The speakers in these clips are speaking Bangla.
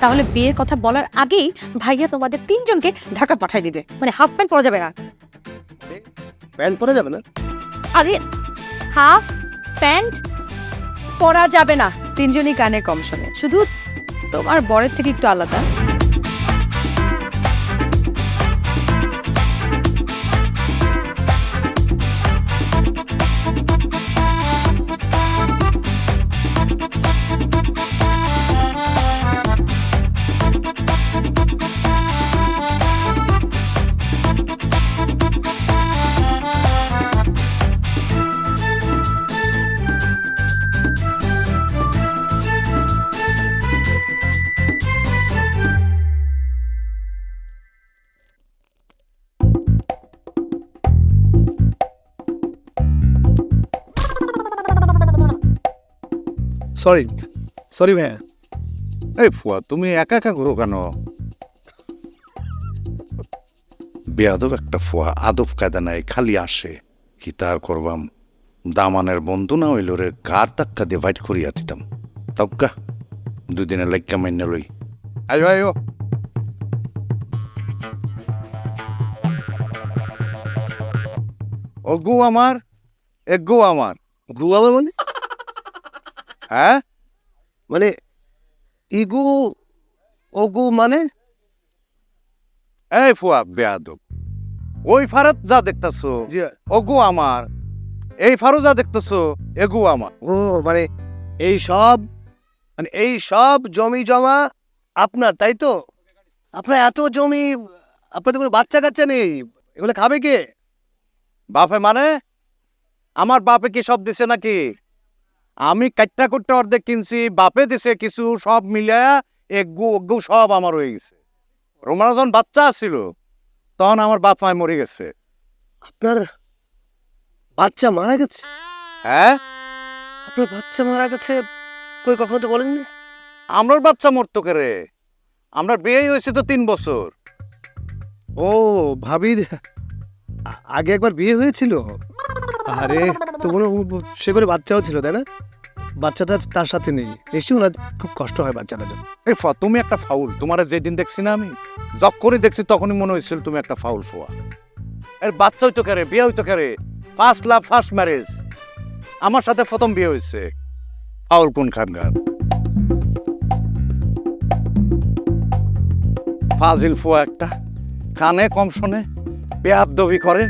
তাহলে বিয়ের কথা বলার আগেই ভাইয়া তোমাদের তিনজনকে ঢাকা পাঠাই দিবে। মানে হাফ প্যান্ট পরা যাবে না। প্যান্ট পরা যাবে না? আরে হাফ প্যান্ট পরা যাবে না। তিনজনই গানে কম শোনে। শুধু তোমার বরের থেকে একটু আলাদা। সরি সরি ভাইয়া। এই ফুয়া তুমি একা একা করো কেন? বেয়াদব একটা ফুয়া আদব কায়দা নাই খালি আসে। কি তার করবাম? দামানের বন্ধু না হইল রে কার টাক্কা দিয়ে ভাইট করিয়া দিতাম। তজ্ঞা দুদিনের লাইকা মাইনে লই। আয়ো আয়ো ও গু আমার এ গু আমার। গুয়াবে মানে? হ্যাঁ? মানে ইগু ওগু মানে? এই ফুয়া বেয়াদব। ওই ফারত যা দেখতাছো ওগু আমার। এই ফারু যা দেখতেছো এগু আমার। ও মানে এই সব মানে এই সব জমি জমা আপনার তাই তো? আপনার এত জমি আপনার তো কোনো বাচ্চা কাচ্চা নেই? এগুলো খাবে কে? বাপে মানে? আমার বাপে কি সব দিছে নাকি? আমি কাটটা কুটটা অর্ধেক কিনছি বাপে দিছে কিছু সব মিলায়া এগু অগু সব আমার হয়ে গেছে। রোমানা যখন বাচ্চা ছিল তখন আমার বাপ মায় মরে গেছে। আপনার বাচ্চা মারা গেছে? হ্যাঁ? আপনার বাচ্চা মারা গেছে কই কখনো তো বলেননি? আমরার বাচ্চা মরতো করে আমরা বিয়ে হয়েছে তো তিন বছর। ও ভাবির আগে একবার বিয়ে হয়েছিল? আরে তো সে করে বাচ্চাও ছিল, তাই না? বাচ্চাটা তার সাথে নেই। নিশ্চয়ই ওনার খুব কষ্ট হয় বাচ্চাটার জন্য। এই ফা, তুমি একটা ফাউল, তোমার যেদিন দেখছি না আমি যখনই দেখছি তখনই মনে হয়েছিল তুমি একটা ফাউল ফোয়া। এর বাচ্চা হইতো কারে, বিয়ে হইতো কারে? ফার্স্ট লাভ ফার্স্ট ম্যারেজ আমার সাথে প্রথম বিয়ে হয়েছে। ফাউল কোন খানগার ফাজিল ফোয়া একটা। কানে কম শোনে বেহাদ্দবি করে।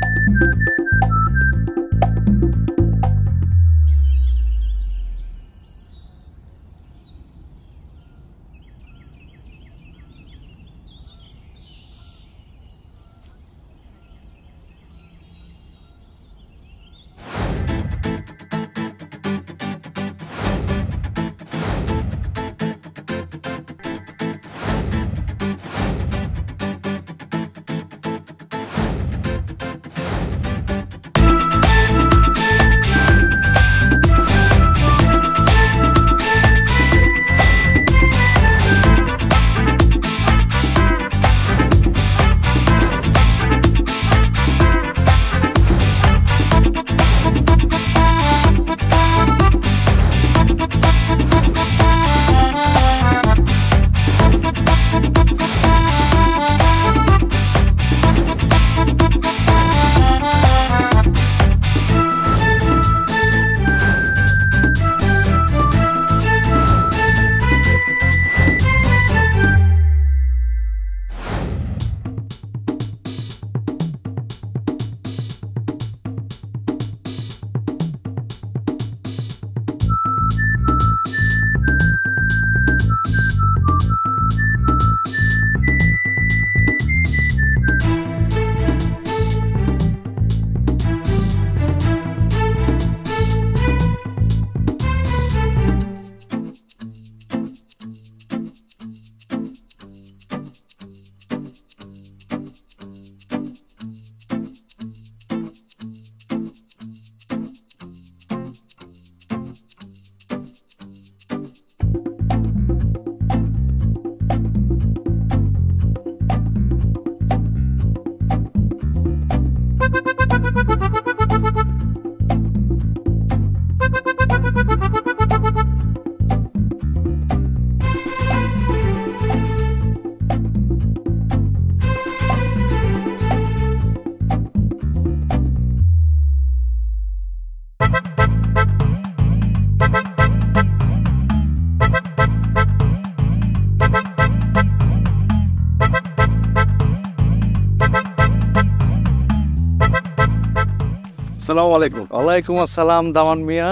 আসসালামু আলাইকুম। ওয়ালাইকুম আসসালাম দামান মিয়া।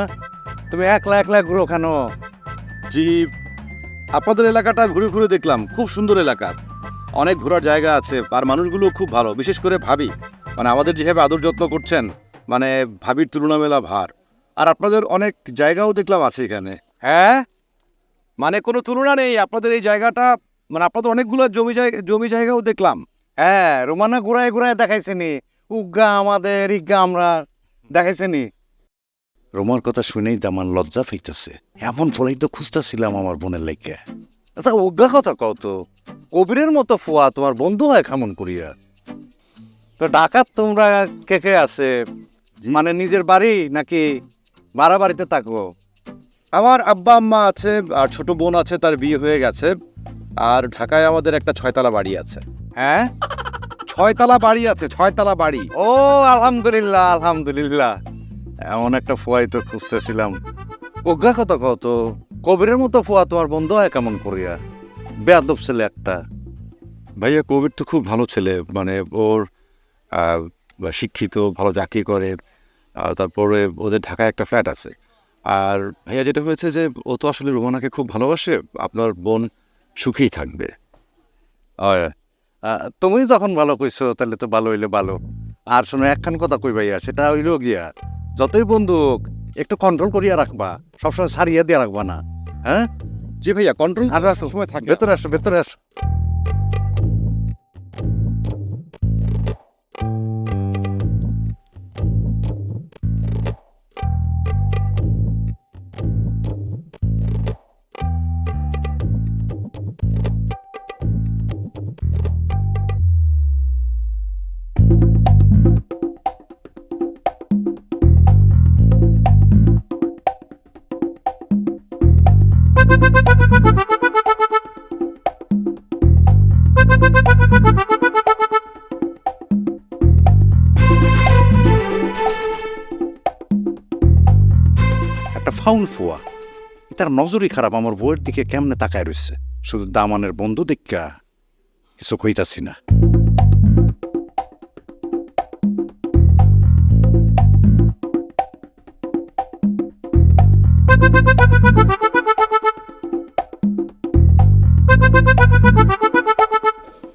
তুমি একলা একলা ঘুরো কেন? জি আপনাদের এলাকাটা ঘুরে ঘুরে দেখলাম খুব সুন্দর এলাকা। অনেক ঘোরার জায়গা আছে আর মানুষগুলো খুব ভালো বিশেষ করে ভাবি। মানে আমাদের যেভাবে আদর যত্ন করছেন মানে ভাবির তুলনা মেলা ভার। আর আপনাদের অনেক জায়গাও দেখলাম আছে এখানে। হ্যাঁ? মানে কোনো তুলনা নেই আপনাদের এই জায়গাটা মানে আপনাদের অনেকগুলো জমি জায়গা জমি জায়গাও দেখলাম। হ্যাঁ রোমানা ঘুরায় ঘুরায় দেখাইছেনি উগা আমাদের ইগা আমরা। দেখাইছেনি রোমার কথা শুনেই তো আমার লজ্জা ফেইতেছে এমন ফলেই তো খুঁজতেছিলাম আমার বোনের লেগে আচ্ছা উগা কথা কত কবিরের মতো ফুয়া তোমার বন্ধু হয় কেমন করিয়া? তো ডাকাত তোমরা কে কে আছে? মানে নিজের বাড়ি নাকি ভাড়া বাড়িতে থাকব? আমার আব্বা আম্মা আছে আর ছোট বোন আছে তার বিয়ে হয়ে গেছে আর ঢাকায় আমাদের একটা ছয়তলা বাড়ি আছে। হ্যাঁ? ছয়তলা বাড়ি আছে ছয়তলা বাড়ি। ও আলহামদুলিল্লাহ আলহামদুলিল্লাহ। এমন একটা ফুয়াই তো খুঁজতেছিলাম। অজ্ঞা কত কত কবিরের মতো ফুয়া তোমার বন্ধ হয় কেমন করিয়া? বেয়াদব ছেলে একটা। ভাইয়া কোভিড তো খুব ভালো ছেলে মানে ওর শিক্ষিত ভালো চাকরি করে আর তারপরে ওদের ঢাকায় একটা ফ্ল্যাট আছে। আর ভাইয়া যেটা হয়েছে যে ও তো আসলে রোমানাকে খুব ভালোবাসে আপনার বোন সুখেই থাকবে। হয়। তুমি যখন ভালো কইছো তাহলে তো ভালো হইলে ভালো। আর শোনো একখান কথা কই ভাইয়া সেটা হইল গিয়া যতই বন্ধুক একটু কন্ট্রোল করিয়া রাখবা সবসময় সারিয়া দিয়ে রাখবা না হ্যাঁ? জি ভাইয়া কন্ট্রোল আর সবসময় সময় থাকে। ভেতরে আসো ভেতরে আসো। ফাউল ফুয়া। তার নজরই খারাপ, আমার বউয়ের দিকে কেমনে তাকায় রয়েছে শুধু দামানের বন্ধু দেখা কিছু কইতাছি না।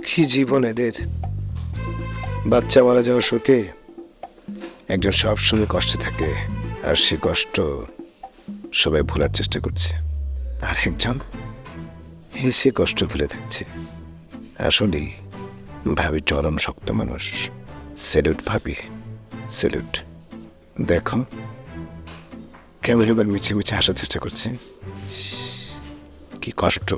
কি জীবন এদের? বাচ্চা মারা যাওয়ার শোকে একজন সবসময় কষ্টে থাকে, আর সে কষ্ট সবাই ভোলার চেষ্টা করছে। আর একজন হেসে কষ্ট ভুলে থাকছে। আসলেই ভাবি চরম শক্ত মানুষ। সেলুট ভাবি সেলুট দেখো, কেমন এবার মিছে মিছে হাসার চেষ্টা করছে। কি কষ্ট।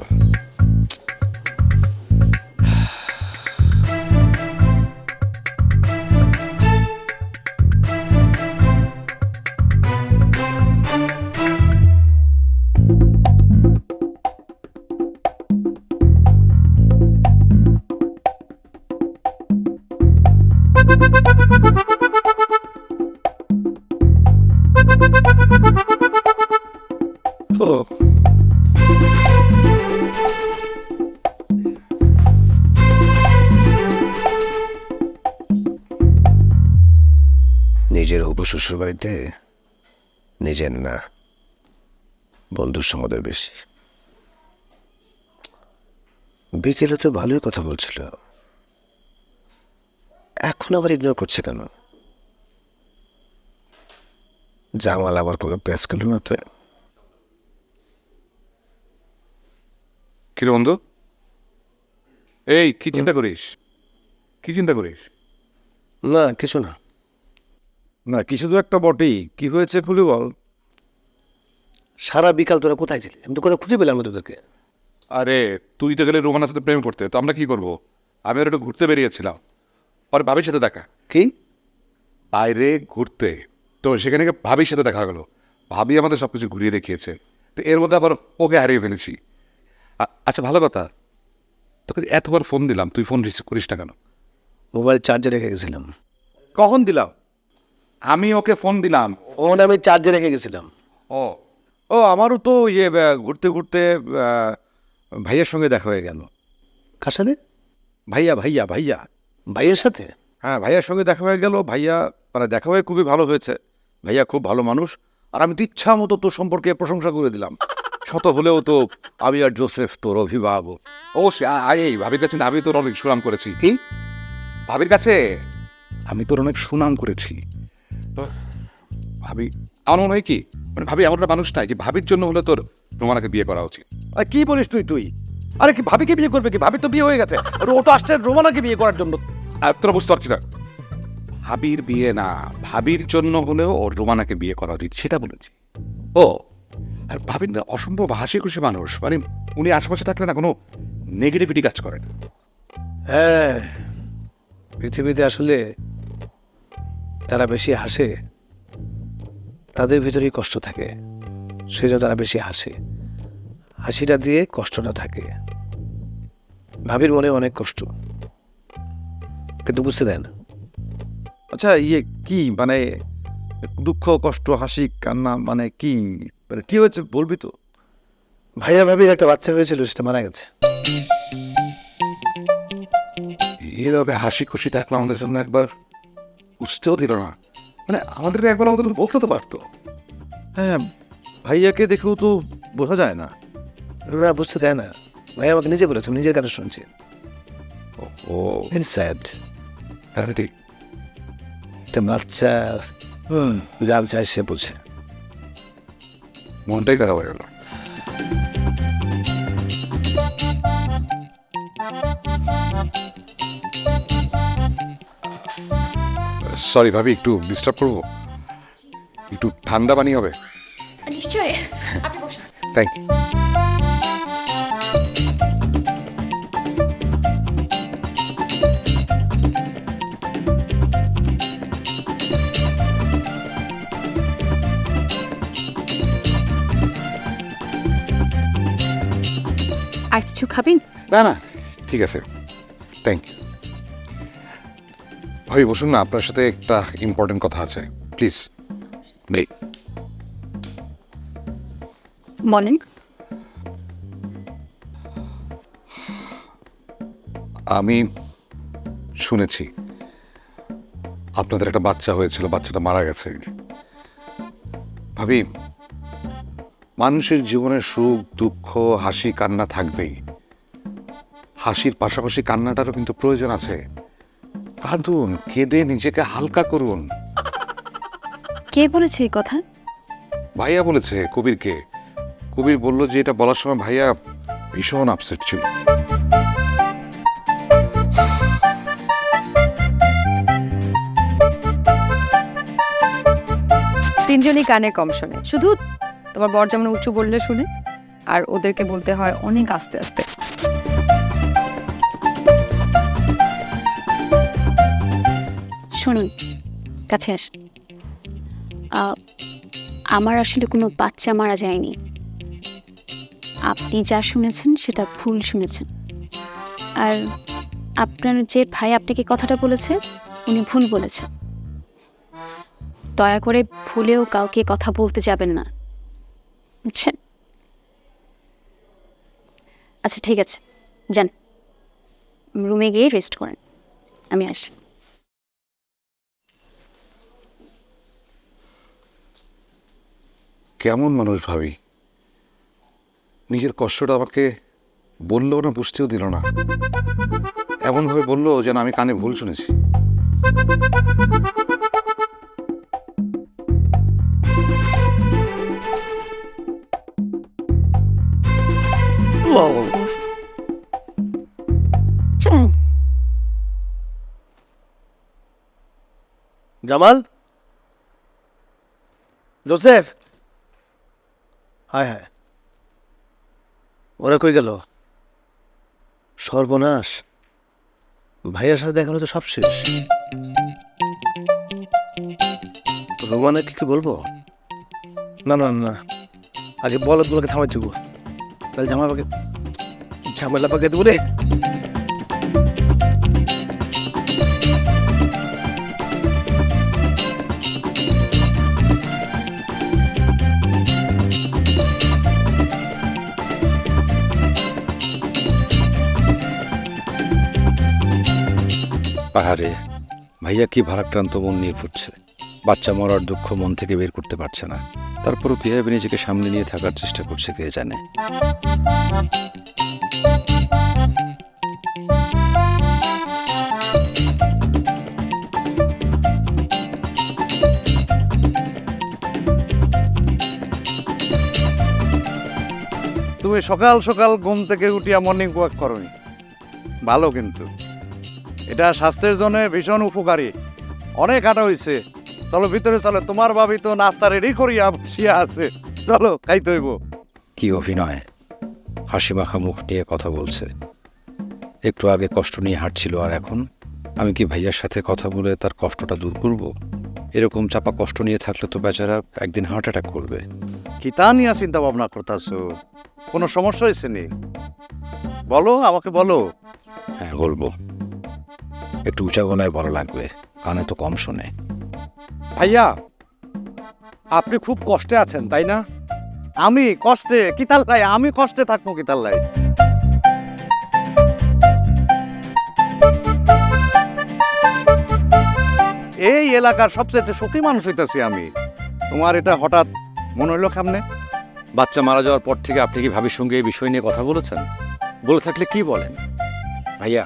ও নিজের হবু শ্বশুর বাড়িতে নিজের না, বন্ধুর সমুদয় বেশি। বিকেলে তো ভালোই কথা বলছিল। এখন আবার ইগনোর করছে কেন? জামাল আবার কোনো প্যাচ করল না তো? কিরে বন্ধু এই কি চিন্তা করিস? কি চিন্তা করিস? না কিছু না। না কিছু তো একটা বটেই। কি হয়েছে খুলে বল। সারা বিকাল তোরা কোথায় ছিলি? আমি তো কোথাও খুঁজে পেলাম না তোদেরকে। আরে তুই তো গেলে রোমানার সাথে প্রেম করতে তো আমরা কি করব? আমি আর একটু ঘুরতে বেরিয়েছিলাম। পরে ভাবির সাথে দেখা। কি? বাইরে ঘুরতে। তো সেখানে ভাবির সাথে দেখা গেলো। ভাবি আমাদের সব কিছু ঘুরিয়ে দেখিয়েছে। তো এর মধ্যে আবার ওকে হারিয়ে ফেলেছি। আচ্ছা ভালো কথা। তোকে এতবার ফোন দিলাম তুই ফোন রিসিভ করিস না কেন? মোবাইল চার্জে রেখে গেছিলাম। কখন দিলাম? আমি ওকে ফোন দিলাম। ফোন আমি চার্জে রেখে গেছিলাম। ও ও আমারও তো ইয়ে ঘুরতে ঘুরতে ভাইয়ের সঙ্গে দেখা হয়ে গেল। কার সাথে? ভাইয়া ভাইয়া ভাইয়া। ভাইয়ের সাথে? হ্যাঁ ভাইয়ার সঙ্গে দেখা হয়ে গেল। ভাইয়া মানে দেখা হয়ে খুবই ভালো হয়েছে। ভাইয়া খুব ভালো মানুষ। আর আমি তো ইচ্ছা মতো তোর সম্পর্কে প্রশংসা করে দিলাম। শত হলেও তো আমি আর জোসেফ তোর অভিভাবক। অবশ্যই আ- আ- এই ভাবির কাছে না, আমি তোর অনেক সুনাম করেছি। কি? ভাবির কাছে? আমি তোর অনেক সুনাম করেছি। ভাবি আমার মনে হয় কি মানে ভাবি এমন একটা মানুষ নাই যে ভাবির জন্য হলে তোর রোমানাকে বিয়ে করা উচিত। আর কি বলিস তুই তুই? আরে কি ভাবিকে বিয়ে করবে কি? ভাবি তো বিয়ে হয়ে গেছে। আর ও তো আসছে রোমানাকে বিয়ে করার জন্য। আর তোরা বুঝতে পারছি না। ভাবির বিয়ে না ভাবির জন্য হলেও ওর রোমানাকে বিয়ে করা উচিত সেটা বলেছি। ও আর ভাবির না অসম্ভব হাসি খুশি মানুষ। মানে উনি আশেপাশে থাকলে না কোনো নেগেটিভিটি কাজ করেন হ্যাঁ পৃথিবীতে আসলে তারা বেশি হাসে তাদের ভিতরেই কষ্ট থাকে সেজন্য তারা বেশি হাসে। হাসিটা দিয়ে কষ্টটা থাকে। ভাবির মনে অনেক কষ্ট। কিন্তু বুঝতে দেয় না আচ্ছা ইয়ে কি? মানে দুঃখ কষ্ট হাসি কান্না মানে কি? মানে কি হয়েছে বলবি তো? ভাইয়া ভাবির একটা বাচ্চা হয়েছিল সেটা মারা গেছে। এইভাবে হাসি খুশি থাকল আমাদের জন্য একবার। বুঝতেও দিল না। মানে আমাদেরকে একবার আমাদের বলতে তো পারতো। হ্যাঁ ভাইয়াকে দেখেও তো বোঝা যায় না। না বুঝতে দেয় না। ভাই আমাকে নিজে বলেছে আমি নিজের কানে শুনছি। ও স্যাড হ্যাঁ ঠিক। একটা বাচ্চা হুম যার চাই সে বুঝে। মনটাই খারাপ হয়ে গেল। সরি ভাবি একটু ডিস্টার্ব করব? একটু ঠান্ডা পানি হবে? নিশ্চয়ই। আর কিছু খাবেন? না না ঠিক আছে। থ্যাংক ইউ ভাবি বসুন না আপনার সাথে একটা ইম্পর্টেন্ট কথা আছে। প্লিজ নেই বলেন আমি শুনেছি আপনাদের একটা বাচ্চা হয়েছিল বাচ্চাটা মারা গেছে। ভাবি মানুষের জীবনে সুখ দুঃখ হাসি কান্না থাকবেই। হাসির পাশাপাশি কান্নাটারও কিন্তু প্রয়োজন আছে। কাঁদুন কেঁদে নিজেকে হালকা করুন। কে বলেছে এই কথা? ভাইয়া বলেছে কবিরকে। কবির বলল যে এটা বলার সময় ভাইয়া ভীষণ আপসেট ছিল। তিনজনই কানে কম শোনে। শুধু তোমার বর যেমন উঁচু বললে শুনে, আর ওদেরকে বলতে হয় অনেক আস্তে আস্তে। শুনুন কাছে আস। আমার আসলে কোনো বাচ্চা মারা যায়নি। আপনি যা শুনেছেন সেটা ভুল শুনেছেন। আর আপনার যে ভাই আপনাকে কথাটা বলেছে, উনি ভুল বলেছেন। দয়া করে ভুলেও কাউকে কথা বলতে যাবেন না। বুঝছেন আচ্ছা ঠিক আছে। যান। রুমে গিয়ে রেস্ট করেন। আমি আসি কেমন মানুষ ভাবি? নিজের কষ্টটা আমাকে বললেও না, বুঝতেও দিল না। এমনভাবে বলল যেন আমি কানে ভুল শুনেছি। জামাল জোসেফ হায় হায় ওরা কই গেল? সর্বনাশ। ভাইয়ার সাথে দেখা হলে তো সব শেষ। রোমানে কি বলব? না না না আগে বলদগুলোকে থামাই দেবো। তাহলে জামা পাকে ঝামেলা পাকে দেবো রে আহারে ভাইয়া কি ভারাক্রান্ত মন নিয়ে ফুটছে বাচ্চা মরার দুঃখ মন থেকে বের করতে পারছে না। তারপরও কীভাবে নিজেকে সামনে নিয়ে থাকার চেষ্টা করছে কে জানে। তুমি সকাল সকাল ঘুম থেকে উঠিয়া মর্নিং ওয়াক করনি। ভালো কিন্তু। এটা স্বাস্থ্যের জন্য ভীষণ উপকারী। অনেক হাঁটা হয়েছে চলো ভিতরে চলো। তোমার ভাবি তো নাস্তা রেডি করিয়া বসিয়া আছে। চলো খাইতে হইব। কি অভিনয়? হাসি মাখা মুখ নিয়ে কথা বলছে। একটু আগে কষ্ট নিয়ে হাঁটছিল আর এখন আমি কি ভাইয়ার সাথে কথা বলে তার কষ্টটা দূর করব? এরকম চাপা কষ্ট নিয়ে থাকলে তো বেচারা একদিন হার্ট অ্যাটাক করবে। কি তা নিয়ে চিন্তা ভাবনা করতেছো? কোনো সমস্যা হয়েছে নি? বলো আমাকে বলো। হ্যাঁ বলব। একটু উঁচা গলায় বলা লাগবে কানে তো কম শোনে। ভাইয়া, আপনি খুব কষ্টে আছেন, তাই না? আমি কষ্টে, কিতাল লাই আমি কষ্টে থাকব কিতাল লাই এই এলাকার সবচেয়ে সুখী মানুষ হইতাছি আমি। তোমার এটা হঠাৎ মনে হইল কেমনে বাচ্চা মারা যাওয়ার পর থেকে আপনি কি ভাবির সঙ্গে এই বিষয় নিয়ে কথা বলেছেন? বলে থাকলে কি বলেন? ভাইয়া,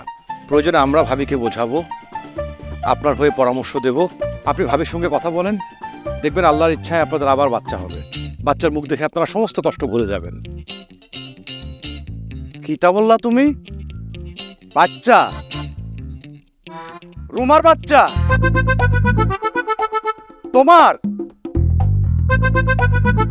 প্রয়োজনে আমরা ভাবিকে বোঝাবো, আপনার হয়ে পরামর্শ দেব। আপনি ভাবির সঙ্গে কথা বলেন, দেখবেন আল্লাহর ইচ্ছায় আপনাদের আবার বাচ্চা হবে। বাচ্চার মুখ দেখে আপনারা সমস্ত কষ্ট ভুলে যাবেন। কিটা বললা তুমি? বাচ্চা? রুমার বাচ্চা? তোমার?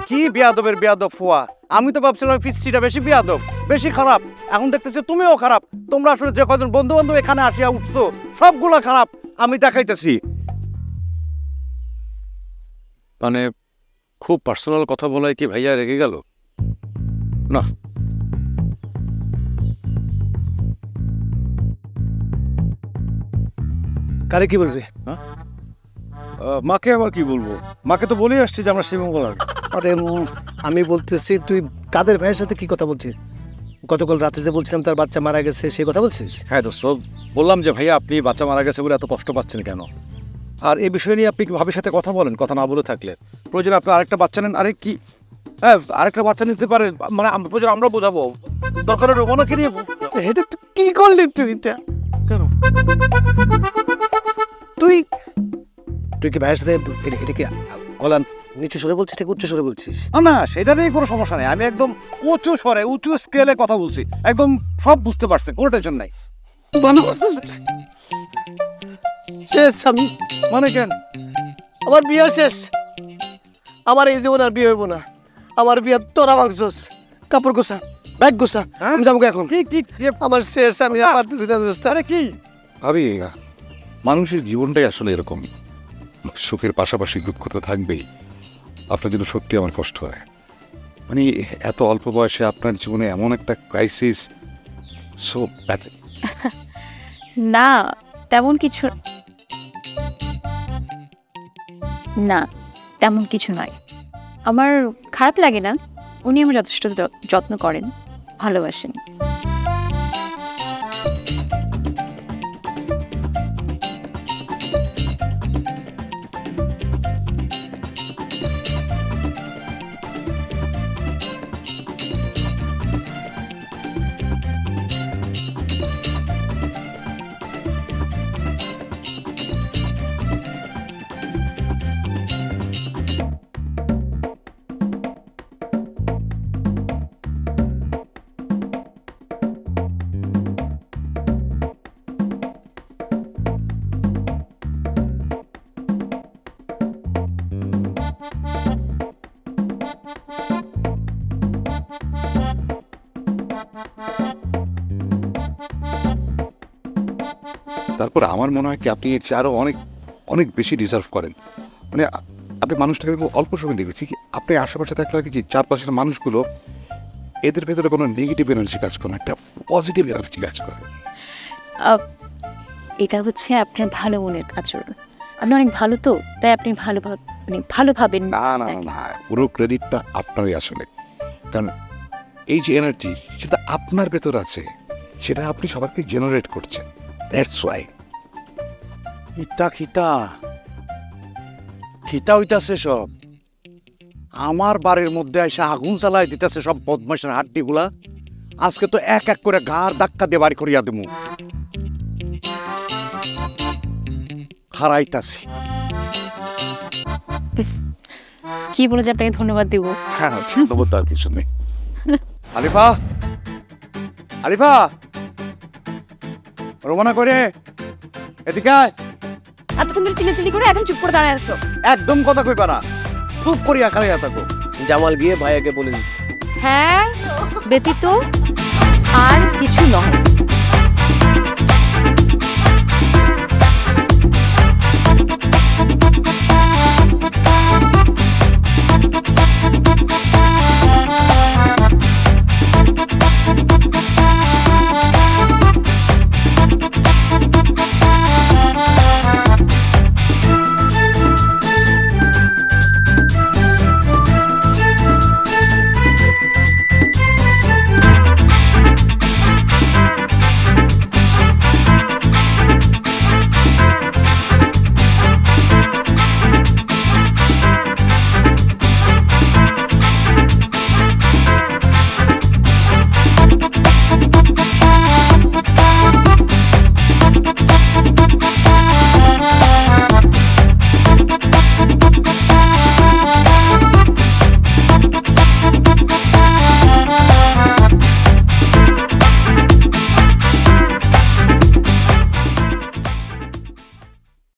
কি বিয়াদবের বিয়াদব ফুয়া। আমি তো ভাবছিলাম পিচ্ছিটা বেশি বিয়াদব, বেশি খারাপ। এখন দেখতেছি তুমিও খারাপ। তোমরা আসলে যে কজন বন্ধু বান্ধব এখানে আসিয়া উঠছো, সবগুলা খারাপ। আমি দেখাইতেছি। মানে খুব পার্সোনাল কথা বলায় কি ভাইয়া রেগে গেল? না। কারে কি বলবে? মাকে আবার কি বলব? মাকে তো বলেই আসছি যে আমরা শিবমঙ্গলার আরে আমি বলতেছি তুই কাদের ভাইয়ের সাথে কি কথা বলছিস? গতকাল রাতে যে বলছিলাম তার বাচ্চা মারা গেছে সেই কথা বলছিস? হ্যাঁ দোস্ত বললাম যে ভাইয়া আপনি বাচ্চা মারা গেছে বলে এত কষ্ট পাচ্ছেন কেন? আর এই বিষয় নিয়ে আপনি ভাবির সাথে কথা বলেন? কথা না বলে থাকলে। প্রয়োজন আপনি আরেকটা বাচ্চা নেন। আরে কি? হ্যাঁ আরেকটা বাচ্চা নিতে পারেন মানে প্রয়োজন আমরা বোঝাবো। দরকার নিয়ে এটা কি করলি তুই এটা? কেন? তুই তুই কি ভাইয়ের সাথে এটা- কি গলা নিচু সরে বলছিস নাকি উচ্চ সরে বলছিস? না, না সেটা নিয়ে কোনো সমস্যা নেই। আমি একদম উঁচু স্বরে উঁচু স্কেলে কথা বলছি। একদম সব বুঝতে পারছে কোনো টেনশন নাই। শেষ আমি মানে কেন? আমার বিয়ে শেষ। আমার এই জীবন আর বিয়ে হইব না। আমার বিয়ে তোরা মাংসস কাপড় গোসা ব্যাগ গোসা হ্যাঁ? আমি যাব এখন। কি কি আমার শেষ আমি আর পারতেছি না দোস্ত। আরে কি? ভাবি মানুষের জীবনটাই আসলে এরকম। সুখের পাশাপাশি দুঃখ তো থাকবেই। আপনার জন্য সত্যি আমার কষ্ট হয়। মানে এত অল্প বয়সে আপনার জীবনে এমন একটা ক্রাইসিস সো না তেমন কিছু না তেমন কিছু নয়। আমার খারাপ লাগে না। উনি আমার যথেষ্ট যত্ন করেন ভালোবাসেন। তারপর আমার মনে হয় কি আপনি এর চেয়ে আরও অনেক অনেক বেশি ডিজার্ভ করেন। মানে আপনি মানুষটাকে অল্প সময় দেখেছি কি আপনি আশেপাশে থাকলে হয় কি চারপাশের মানুষগুলো এদের ভেতরে কোনো নেগেটিভ এনার্জি কাজ করে একটা পজিটিভ এনার্জি কাজ করে। এটা হচ্ছে আপনার ভালো মনের আচরণ। আপনি অনেক ভালো তো তাই আপনি ভালোভাবে মানে ভালো ভাবেন না না না, না পুরো ক্রেডিটটা আপনারই আসলে। কারণ এই যে এনার্জি সেটা আপনার ভেতর আছে সেটা আপনি সবাইকে জেনারেট করছেন। That's why খিতা খিতা। খিতা হইতাছে সব। আমার বাড়ির মধ্যে এসে আগুন চালাই দিতেছে সব বদমাসের হাড্ডিগুলা। আজকে তো এক এক করে ঘাড় ধাক্কা দিয়ে বাড়ি করিয়া দেবো হারাইতাছি। কি বলে যে আপনাকে ধন্যবাদ দিব? হ্যাঁ ধন্যবাদ তার কিছু নেই। আলিফা! আলিফা! রোমানা করে এদিকে আয়। এতক্ষণ ধরে চিল্লাচিল্লি করে এখন চুপ করে দাঁড়ায় আসো একদম কথা কইবা না। চুপ করিয়া খাইয়া থাকো। জামাল গিয়ে ভাইয়াকে বলে দিস হ্যাঁ ব্যতীত আর কিছু নয়।